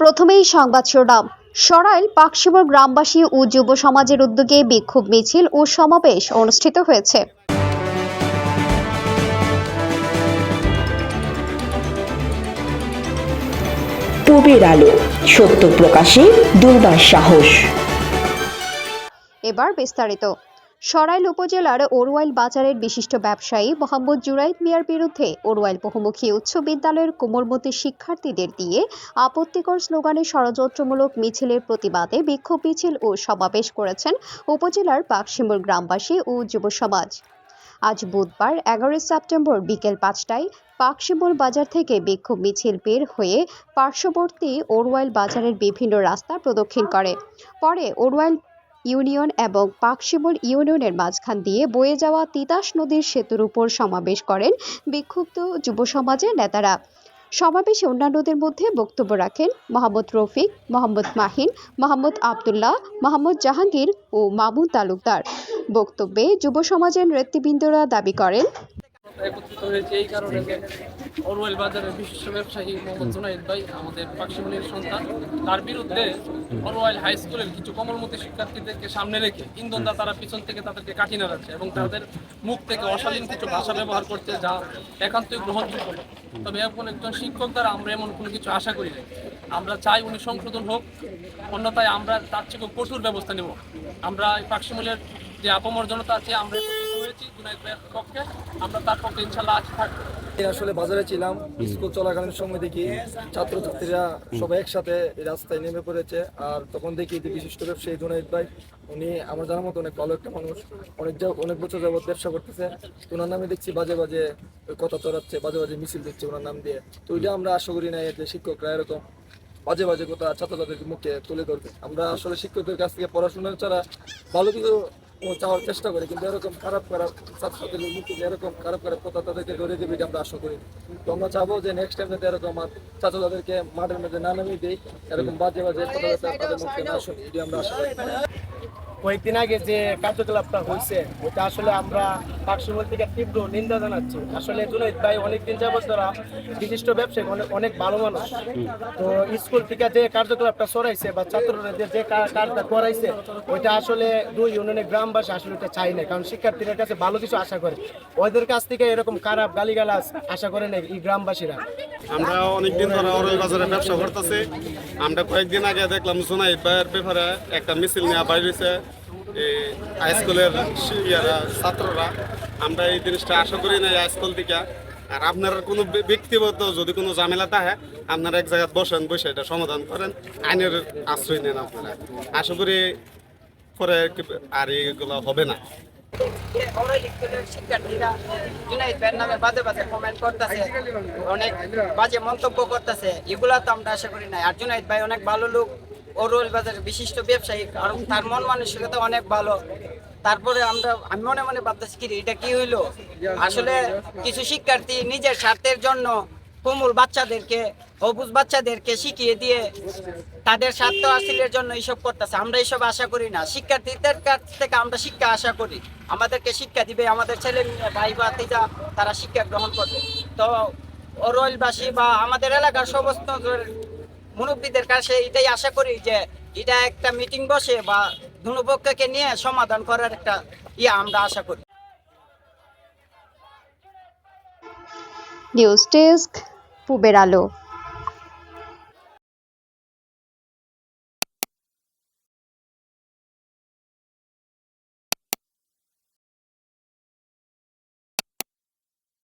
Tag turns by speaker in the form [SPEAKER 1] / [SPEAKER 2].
[SPEAKER 1] প্রথমেই সংবাদ শিরোনাম। সরাইল পাকশিবর গ্রামবাসী ও যুব সমাজের উদ্যোগে বিক্ষোভ মিছিল ও সমাবেশ অনুষ্ঠিত হয়েছে।
[SPEAKER 2] পূবের আলো সত্য প্রকাশে দুর্বার সাহস।
[SPEAKER 1] এবার বিস্তারিত। সরাইল উপজেলার ওরওয়াইল বাজারের বিশিষ্ট ব্যবসায়ী মোহাম্মদ জুরাইদ মিয়ার বিরুদ্ধে ওরওয়াইল বহুমুখী উচ্চ বিদ্যালয়ের কোমলমতি শিক্ষার্থীদের দিয়ে আপত্তিকর স্লোগানে ষড়যন্ত্রমূলক মিছিলের প্রতিবাদে বিক্ষোভ মিছিল ও সমাবেশ করেছেন উপজেলার পাকশিমুর গ্রামবাসী ও যুব সমাজ। আজ বুধবার, এগারোই সেপ্টেম্বর বিকেল পাঁচটায় পাকশিমুর বাজার থেকে বিক্ষোভ মিছিল বের হয়ে পার্শ্ববর্তী ওরওয়াইল বাজারের বিভিন্ন রাস্তা প্রদক্ষিণ করে। পরে ওরওয়াইল ইউনিয়ন এবং পাকশিবল ইউনিয়নের মাঝখান দিয়ে বয়ে যাওয়া তিতাস নদীর সেতুর উপর সমাবেশ করেন বিক্ষুব্ধ যুব সমাজের নেতারা। সমাবেশে অন্যান্যদের মধ্যে বক্তব্য রাখেন মোহাম্মদ রফিক, মোহাম্মদ মাহিন, মোহাম্মদ আবদুল্লাহ, মোহাম্মদ জাহাঙ্গীর ও মামুন তালুকদার। বক্তব্যে যুব সমাজের নেতৃবৃন্দরা দাবি করেন
[SPEAKER 3] একত্রিত হয়েছে, এই কারণে যে অরওয়েল বাজারের বিশিষ্ট ব্যবসায়ী মোহাম্মদ জুনাইদ ভাই, আমাদের পাকশিমনির সন্তান, তার বিরুদ্ধে অরওয়েল হাই স্কুলের কিছু কমলমতি শিক্ষার্থীদেরকে সামনে রেখে ইন্ধনদা তারা পিছন থেকে তাদেরকে কাটি নাড়াচ্ছে এবং তাদের মুখ থেকে অশালীন কিছু ভাষা ব্যবহার করছে যা একান্তই গ্রহণযোগ্য। তবে এখন একজন শিক্ষক দ্বারা আমরা এমন কোনো কিছু আশা করি না আমরা চাই উনি সংশোধন হোক, অন্যথায় আমরা তার থেকে কঠোর ব্যবস্থা নেব আমরা পাকশিমলের যে আপমর জনতা আছে, আমরা
[SPEAKER 4] আসলে বাজারে ছিলাম, স্কুল চলাকালীন সময় দেখি ছাত্রছাত্রীরা সবাই একসাথে রাস্তায় নেমে পড়েছে, আর তখন দেখি যে বিশিষ্ট ব্যবসায়ী জুনাইদ ভাই, উনি আমার জানার মতো অনেক ভালো একটা মানুষ, অনেক অনেক বছর যাবত ব্যবসা করতেছে ওনার নামে দেখছি বাজে বাজে কথা চড়াচ্ছে, বাজে বাজে মিছিল দিচ্ছে ওনার নাম দিয়ে, তো ওইটা আমরা আশা করি না যে শিক্ষকরা এরকম বাজে বাজে কথা ছাত্রছাত্রীদের মুখে তুলে ধরবে। আমরা আসলে শিক্ষকদের কাছ থেকে পড়াশোনা ছাড়া ভালো কিছু চাওয়ার চেষ্টা করি, কিন্তু এরকম খারাপ খারাপ ছাত্রছাত্রীদের মুখে যে এরকম খারাপ খারাপ কথা তাদেরকে ধরে দেবে এটা আমরা আশা করি তো আমরা চাবো যে নেক্সট টাইম যাতে এরকম আমার তাদেরকে মাঠের মধ্যে না নামিয়ে দিই এরকম বাজে বাজে কথা তাদের মুখে না শুনি আমরা আশা করি।
[SPEAKER 5] কয়েকদিন আগে যে কার্যকলাপটা হয়েছে ওটা আসলে আমরা পাকশিমল থেকে তীব্র নিন্দা জানাচ্ছি। আসলে জুনাইদ ভাই অনেকদিন যাবত তারা বিশিষ্ট ব্যবসায়ী, অনেক অনেক ভালো মানুষ। তো স্কুল থেকে যে কার্যকলাপটা সরাইছে বা ছাত্ররা যে কাজটা করাইছে, ওইটা আসলে দুই ইউনিয়নের গ্রামবাসী আসলে ওটা চাই না কারণ শিক্ষার্থীদের কাছে ভালো কিছু আশা করে। ওদের কাছ থেকে এরকম খারাপ গালিগালাজ আশা করে না এই গ্রামবাসীরা।
[SPEAKER 6] আমরা অনেকদিন ধরে অরল বাজারে ব্যবসা করতেছি। আমরা কয়েকদিন আগে দেখলাম জুনাইদ ভাইয়ের ব্যাপারে একটা মিছিল নেওয়া বাইরেছে হাই স্কুলের ইয়ারা, ছাত্ররা, আমরা এই জিনিসটা আশা করি না হাই স্কুল থেকে। আর আপনার কোনো ব্যক্তিগত যদি কোনো ঝামেলা থাকে, আপনারা এক জায়গায় বসেন, বসে এটা সমাধান করেন, আইনের আশ্রয় নেন আপনারা। আশা করি পরে আর এগুলো হবে না।
[SPEAKER 7] কমেন্ট অনেক বাজে মন্তব্য করতেছে, এগুলা তো আমরা আশা করি না আর জুনাইদ ভাই অনেক ভালো লোক ওরুল বাজারের বিশিষ্ট ব্যবসায়ী কারণ তার মন মানসিকতা অনেক ভালো। তারপরে আমরা, আমি মনে মনে ভাবতেছি কি এটা কি হইল? আসলে কিছু শিক্ষার্থী নিজের স্বার্থের জন্য কোমল বাচ্চাদেরকে অবুজ বাচ্চাদেরকে শিখিয়ে দিয়ে তাদের স্বার্থ হাসিলের জন্য এইসব করতেছে। আমরা এইসব আশা করি না। শিক্ষার্থীদের কাছ থেকে আমরা শিক্ষা আশা করি। আমাদেরকে শিক্ষা দিবে আমাদের ছেলে ভাই ভাতিজা, তারা শিক্ষা গ্রহণ করবে। তো অরোয়ালবাসী বা আমাদের এলাকার সমস্ত মুরব্বীদের কাছে এটাই আশা করি যে এটা একটা মিটিং বসে বা দুপক্ষকে নিয়ে সমাধান করার একটা ইয়ে আমরা আশা করি।
[SPEAKER 1] নিউজ ডেস্ক পুবের আলো